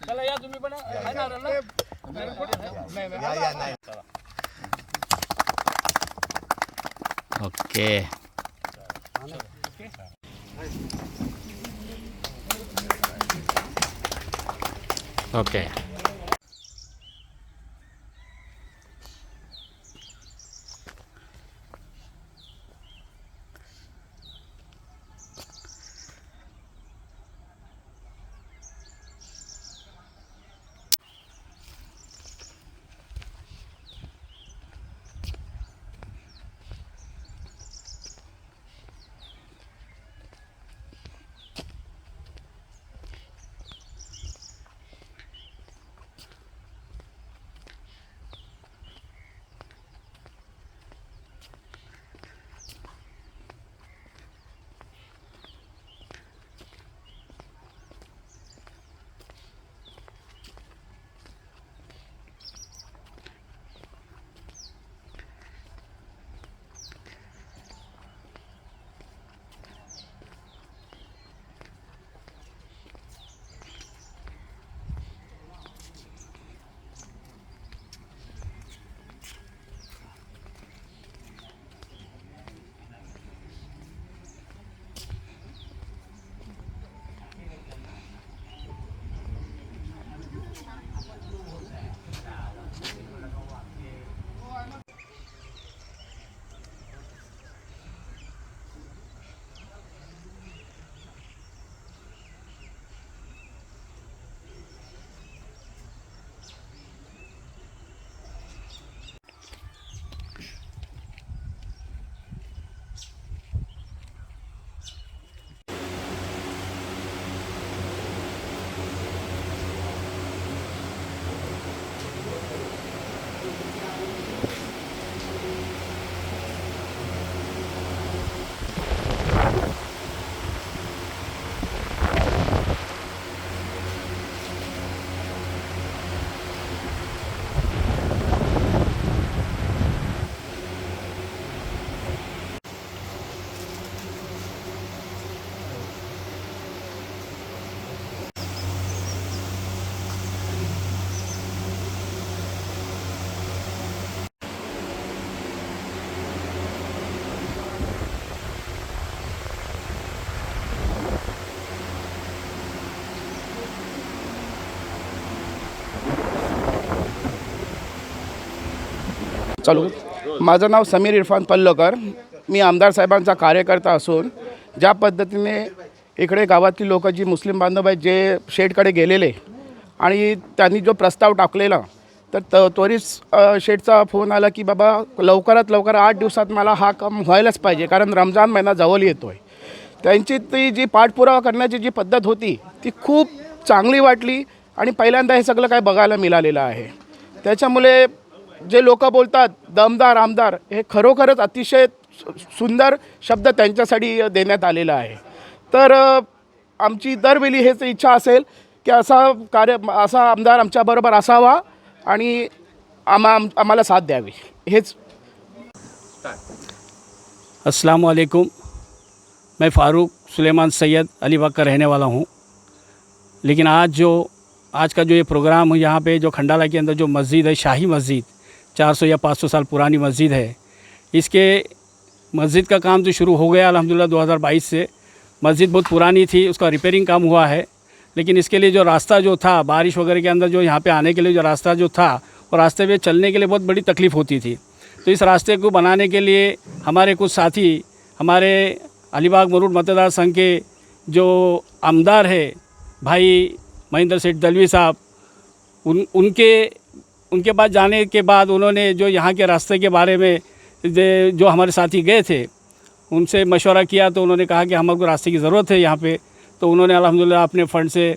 चला या तुम्ही पण आहे ना रनला? Okay, okay. चालू. माझं नाव समीर इरफान पल्लकर. मी आमदार साहेबांचा कार्यकर्ता असून ज्या पद्धतीने इकडे गावातली लोक जी मुस्लिम बांधव आहेत जे शेडकडे गेलेले आणि त्यांनी जो प्रस्ताव टाकलेला तर त त्वरित शेडचा शेठचा फोन आला की बाबा लवकरात लवकर आठ दिवसात मला हा काम व्हायलाच पाहिजे कारण रमजान महिना जवळ येतो आहे त्यांची ती जी पाठपुरावा करण्याची जी पद्धत होती ती खूप चांगली वाटली आणि पहिल्यांदा हे सगळं काय बघायला मिळालेलं आहे. त्याच्यामुळे जे लोक बोलतात दमदार आमदार हे खरोखरच अतिशय सु- सुंदर शब्द त्यांच्यासाठी देण्यात आलेला आहे. तर आमची दरवेळी हेच इच्छा असेल की असा कार्य असा आमदार आमच्याबरोबर असावा आणि आम्हा आम्हाला साथ द्यावी. हेच अस्सलाम वालेकुम मैं फ़ारूक सुलेमान सैयद अलीबाग का रहने वाला हूँ। लेकिन आज जो आज का जो ये प्रोग्राम यहाँ पे जो खंडाला के अंदर जो मस्जिद है शाही मस्जिद 400 या 500 साल पुरानी मस्जिद है। इसके मस्जिद का काम तो शुरू हो गया अल्हम्दुलिल्लाह 2022 से, मस्जिद बहुत पुरानी थी, उसका रिपेयरिंग काम हुआ है। लेकिन इसके लिए जो रास्ता जो था, बारिश वगैरह के अंदर जो यहाँ पे आने के लिए जो रास्ता जो था वो रास्ते पे चलने के लिए बहुत बड़ी तकलीफ़ होती थी। तो इस रास्ते को बनाने के लिए हमारे कुछ साथी, हमारे अलीबाग मरूड मतदार संघ के जो आमदार है, भाई महेंद्र सेठ दलवी साहब, उन, उनके उनके पास जाने के बाद उन्होंने जो यहाँ के रास्ते के बारे में जो हमारे साथी गए थे, उनसे मशवरा किया तो उन्होंने कहा कि हमको रास्ते की ज़रूरत है यहाँ पे। तो उन्होंने अलहमदिल्ला अपने फ़ंड से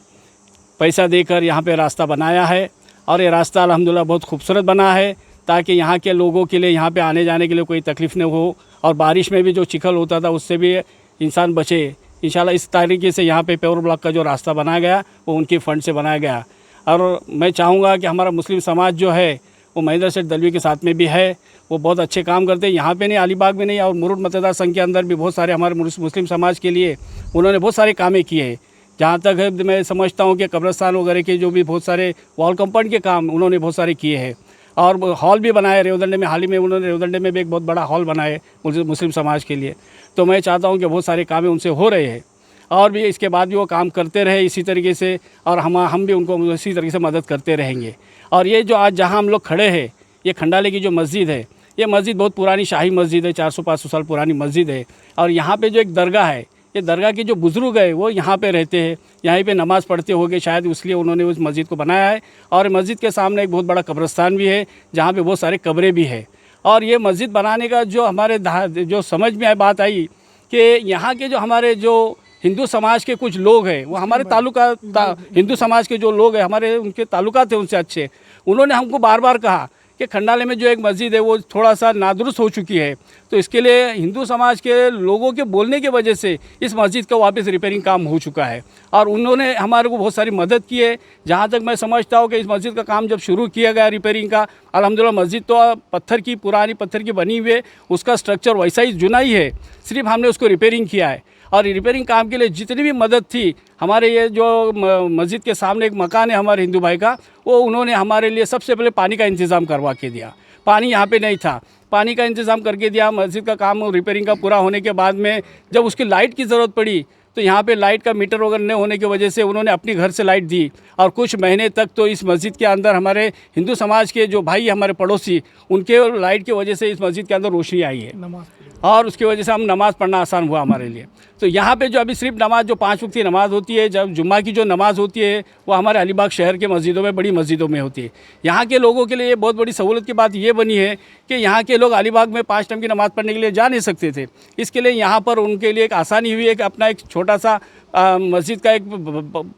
पैसा देकर यहाँ पे रास्ता बनाया है और ये रास्ता अलहमदिल्ला बहुत खूबसूरत बना है ताकि यहाँ के लोगों के लिए, यहाँ पे आने जाने के लिए कोई तकलीफ़ न हो और बारिश में भी जो चिखल होता था उससे भी इंसान बचे। इंशाल्लाह इस तरीके से यहाँ पे पेवर ब्लॉक का जो रास्ता बनाया गया, वो उनके फंड से बनाया गया। और मैं चाहूँगा कि हमारा मुस्लिम समाज जो है, वो महेंद्र सेठ दलवी के साथ में भी है, वो बहुत अच्छे काम करते हैं। यहाँ पे नहीं, अलीबाग में नहीं, और मुरुड मतदार संघ के अंदर भी बहुत सारे हमारे मुस्लिम समाज के लिए उन्होंने बहुत सारे कामें किए हैं। जहाँ तक मैं समझता हूँ कि कब्रस्तान वगैरह के जो भी बहुत सारे वॉल कंपाउंड के काम उन्होंने बहुत सारे किए हैं। और हॉल भी बनाए, रेवदंडे में, हाल ही में उन्होंने रेवदंडे में भी एक बहुत बड़ा हॉल बनाए मुस्लिम समाज के लिए। तो मैं चाहता हूँ कि बहुत सारे कामें उनसे हो रहे हैं। और भी इसके बाद भी वो काम करते रहे इसी तरीके से और हम हम भी उनको इसी तरीके से मदद करते रहेंगे। और ये जो आज जहाँ हम लोग खड़े हैं, ये खंडाले की जो मस्जिद है, ये मस्जिद बहुत पुरानी शाही मस्जिद है, चार सौ, पाँच सौ साल पुरानी मस्जिद है। और यहाँ पे जो एक दरगाह है, ये दरगाह के जो बुज़ुर्ग है, वो यहाँ पे रहते हैं। यहीं पे नमाज़ पढ़ते होंगे, शायद इसलिए उन्होंने उस मस्जिद को बनाया है। और मस्जिद के सामने एक बहुत बड़ा कब्रस्तान भी है, जहाँ पे बहुत सारे कब्रें भी है। और ये मस्जिद बनाने का जो हमारे जो समझ में बात आई कि यहाँ के जो हमारे जो हिंदू समाज के कुछ लोग हैं वो हमारे तालुका ता, हिंदू समाज के जो लोग हैं हमारे उनके ताल्लुका थे उनसे अच्छे। उन्होंने हमको बार बार कहा कि खंडाले में जो एक मस्जिद है वो थोड़ा सा नादुरुस्त हो चुकी है। तो इसके लिए हिंदू समाज के लोगों के बोलने की वजह से इस मस्जिद का वापस रिपेयरिंग काम हो चुका है। और उन्होंने हमारे को बहुत सारी मदद की है। जहाँ तक मैं समझता हूँ कि इस मस्जिद का काम जब शुरू किया गया रिपेयरिंग का अलहमदिल्ला मस्जिद तो पत्थर की पुरानी पत्थर की बनी हुई है उसका स्ट्रक्चर वैसा ही जुना ही है। सिर्फ़ हमने उसको रिपेयरिंग किया है। और रिपेयरिंग काम के लिए जितनी भी मदद थी, हमारे ये जो मस्जिद के सामने एक मकान है हमारे हिंदू भाई का, वो उन्होंने हमारे लिए सबसे पहले पानी का इंतज़ाम करवा के दिया। पानी यहाँ पे नहीं था। पानी का इंतज़ाम करके दिया, मस्जिद का काम रिपेयरिंग का पूरा होने के बाद में जब उसकी लाइट की ज़रूरत पड़ी तो यहाँ पे लाइट का मीटर वगैरह नहीं होने की वजह से उन्होंने अपने घर से लाइट दी। और कुछ महीने तक तो इस मस्जिद के अंदर हमारे हिंदू समाज के जो भाई, हमारे पड़ोसी, उनके लाइट की वजह से इस मस्जिद के अंदर रोशनी आई है। और उसकी वजह से हम नमाज़ पढ़ना आसान हुआ हमारे लिए। तो यहाँ पे जो अभी सिर्फ़ नमाज़, जो पाँच वक्त की नमाज़ होती है, जब जुम्मा की जो नमाज़ होती है, वो हमारे अलीबाग शहर के मस्जिदों में, बड़ी मस्जिदों में होती है। यहाँ के लोगों के लिए बहुत बड़ी सहूलत की बात ये बनी है कि यहाँ के लोग अलीबाग में पाँच टाइम की नमाज़ पढ़ने के लिए जा नहीं सकते थे। इसके लिए यहाँ पर उनके लिए एक आसानी हुई है कि अपना एक छोटा सा मस्जिद का एक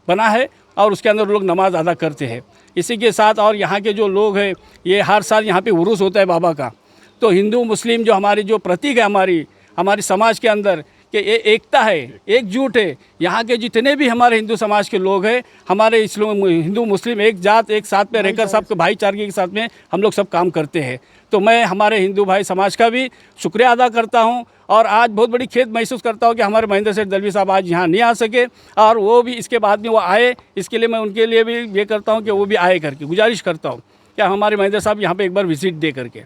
बना है और उसके अंदर लोग नमाज़ अदा करते हैं। इसी के साथ और यहाँ के जो लोग हैं, ये हर साल यहाँ पे उरूस होता है बाबा का। तो हिंदू मुस्लिम जो हमारी जो प्रतीक है हमारी हमारी समाज के अंदर कि ये एकता है एकजुट है यहाँ के जितने भी हमारे हिंदू समाज के लोग हैं हमारे इस हिंदू मुस्लिम एक जात एक साथ में रहकर सबके भाईचारे के साथ में हम लोग सब काम करते हैं। तो मैं हमारे हिंदू भाई समाज का भी शुक्रिया अदा करता हूँ और आज बहुत बड़ी खेद महसूस करता हूँ कि हमारे महेंद्र सेठ दलवी साहब आज यहाँ नहीं आ सके और वो भी इसके बाद में वो आए इसके लिए मैं उनके लिए भी ये करता हूँ कि वो भी आए करके गुजारिश करता हूँ कि हमारे महेंद्र साहब यहाँ पर एक बार विज़िट दे करके।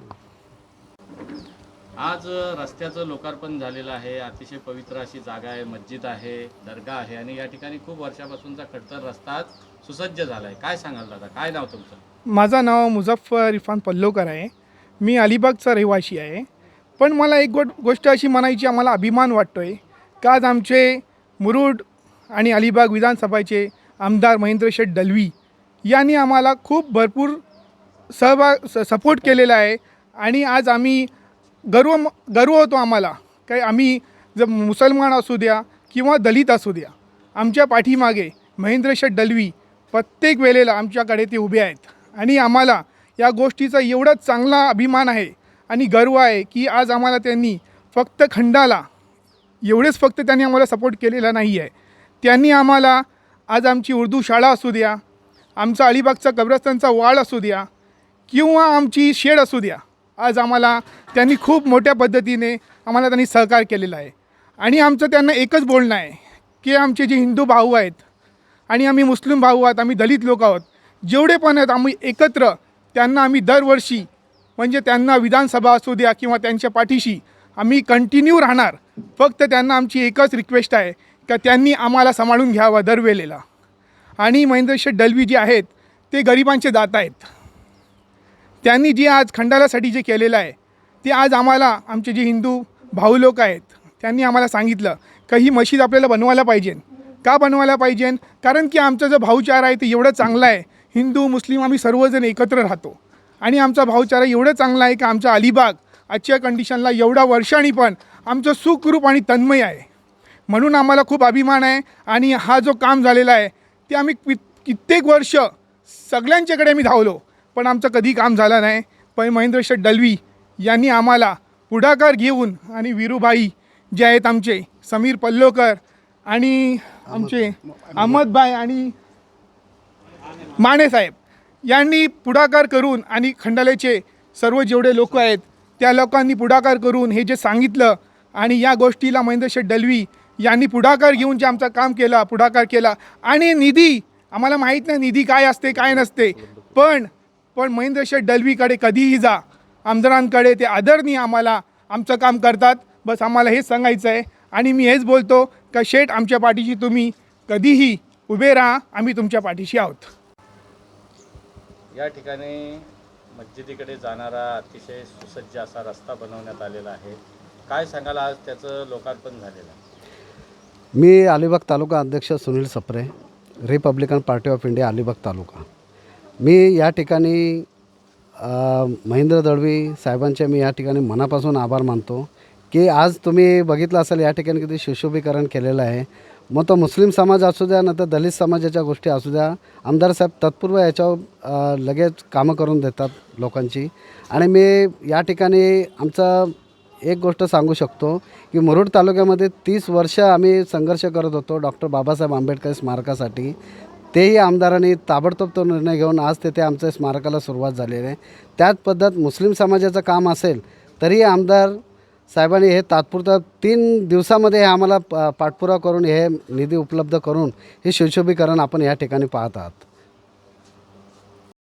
आज रस्त्याचं लोकार्पण झालेलं आहे. अतिशय पवित्र अशी जागा आहे मस्जिद आहे दर्गा आहे आणि या ठिकाणी खूप वर्षापासूनचा खडतर रस्ता सुसज्ज झाला आहे काय सांगाल दादा? काय नाव तुमचं? माझं नाव मुझफ्फर इरफान पल्लोकर आहे. मी अलिबागचा रहिवासी आहे. पण मला एक गोट गोष्ट अशी म्हणायची आम्हाला अभिमान वाटतो आहे का आज आमचे मुरुड आणि अलिबाग विधानसभाचे आमदार महेंद्र शेठ दलवी यांनी आम्हाला खूप भरपूर सहभाग स सपोर्ट केलेला आहे. आणि आज आम्ही गर्व गर्व होतो आम्हाला. काय आम्ही जर मुसलमान असू द्या किंवा दलित असू द्या आमच्या पाठीमागे महेंद्र शेठ प्रत्येक वेळेला आमच्याकडे ते उभे आहेत. आणि आम्हाला या गोष्टीचा एवढा चांगला अभिमान आहे आणि गर्व आहे की आज आम्हाला त्यांनी फक्त खंडाला एवढेच फक्त त्यांनी आम्हाला सपोर्ट केलेला नाही आहे. त्यांनी आम्हाला आज आमची उर्दू शाळा असू द्या आमचा अलिबागचा कब्रस्तानचा वाळ असू द्या किंवा आमची शेड असू द्या आज आम्हाला त्यांनी खूप मोठ्या पद्धतीने आम्हाला त्यांनी सहकार केलेला आहे. आणि आमचं त्यांना एकच बोलणं आहे की आमचे जे हिंदू भाऊ आहेत आणि आम्ही मुस्लिम भाऊ आहोत आम्ही दलित लोक आहोत जेवढे पण आहेत आम्ही एकत्र त्यांना आम्ही दरवर्षी म्हणजे त्यांना विधानसभा असू द्या किंवा त्यांच्या पाठीशी आम्ही कंटिन्यू राहणार. फक्त त्यांना आमची एकच रिक्वेस्ट आहे का त्यांनी आम्हाला सांभाळून घ्यावं दरवेळेला. आणि महेंद्र शेठ दलवी जे आहेत ते गरिबांचे दात आहेत. त्यांनी जे आज खंडालासाठी जे केलेलं आहे ते आज आम्हाला आमचे जे हिंदू भाऊ लोक आहेत त्यांनी आम्हाला सांगितलं का ही मशीद आपल्याला बनवायला पाहिजे. का बनवायला पाहिजे? कारण की आमचा जो भाऊचारा आहे ते एवढं चांगलं आहे. हिंदू मुस्लिम आम्ही सर्वजण एकत्र राहतो. आणि आमचा भाऊचारा एवढं चांगला आहे की आमचा अलिबाग आजच्या कंडिशनला एवढा वर्षांनी पण आमचं सुखरूप आणि तन्मय आहे. म्हणून आम्हाला खूप अभिमान आहे आणि हा जो काम झालेला आहे ते आम्ही कित्येक वर्ष सगळ्यांच्याकडे आम्ही धावलो. पण आमचं कधी काम झालं नाही. पण महेंद्र शेठ यांनी आम्हाला पुढाकार घेऊन आणि विरूभाई जे आहेत आमचे समीर पल्लोकर आणि आमचे अहमदभाई आणि मानेसाहेब यांनी पुढाकार करून आणि खंडालेचे सर्व जेवढे लोक आहेत त्या लोकांनी पुढाकार करून हे जे सांगितलं आणि या गोष्टीला महेंद्र शेठ यांनी पुढाकार घेऊन जे आमचं काम केलं पुढाकार केला. आणि निधी आम्हाला माहीत नाही निधी काय असते काय नसते. पण पण महेंद्र शेठ दलवीकडे कधीही जा. आमदारांकडे ते आदरणीय आम्हाला आमचं काम करतात. बस आम्हाला हेच सांगायचं आहे. आणि मी हेच बोलतो का शेठ आमच्या पाठीशी तुम्ही कधीही उभे राहा. आम्ही तुमच्या पाठीशी आहोत. या ठिकाणी मस्जिदीकडे जाणारा अतिशय सुसज्ज असा रस्ता बनवण्यात आलेला आहे. काय सांगाल आज त्याचं लोकार्पण झालेलं आहे? मी अलिबाग तालुका अध्यक्ष Sunil Sapre Republican Party of India Alibag taluka. मी या ठिकाणी महेंद्र दळवी साहेबांचे मी या ठिकाणी मनापासून आभार मानतो की आज तुम्ही बघितलं असेल या ठिकाणी किती सुशोभीकरण केलेलं आहे. मग तो मुस्लिम समाज असू द्या नंतर दलित समाजाच्या गोष्टी असू द्या आमदार साहेब तत्पूर्व याच्यावर लगेच कामं करून देतात लोकांची. आणि मी या ठिकाणी आमचा एक गोष्ट सांगू शकतो की मुरुड तालुक्यामध्ये तीस वर्ष आम्ही संघर्ष करत होतो डॉक्टर बाबासाहेब आंबेडकर स्मारकासाठी. तेही आमदारांनी ताबडतोब तो निर्णय घेऊन आज तेथे आमच्या स्मारकाला सुरुवात झालेली आहे. त्याच पद्धत मुस्लिम समाजाचं काम असेल तरी आमदार साहेबांनी हे तात्पुरतं तीन दिवसामध्ये हे आम्हाला प- पाठपुरावा करून हे निधी उपलब्ध करून हे सुशोभीकरण आपण या ठिकाणी पाहत आहात.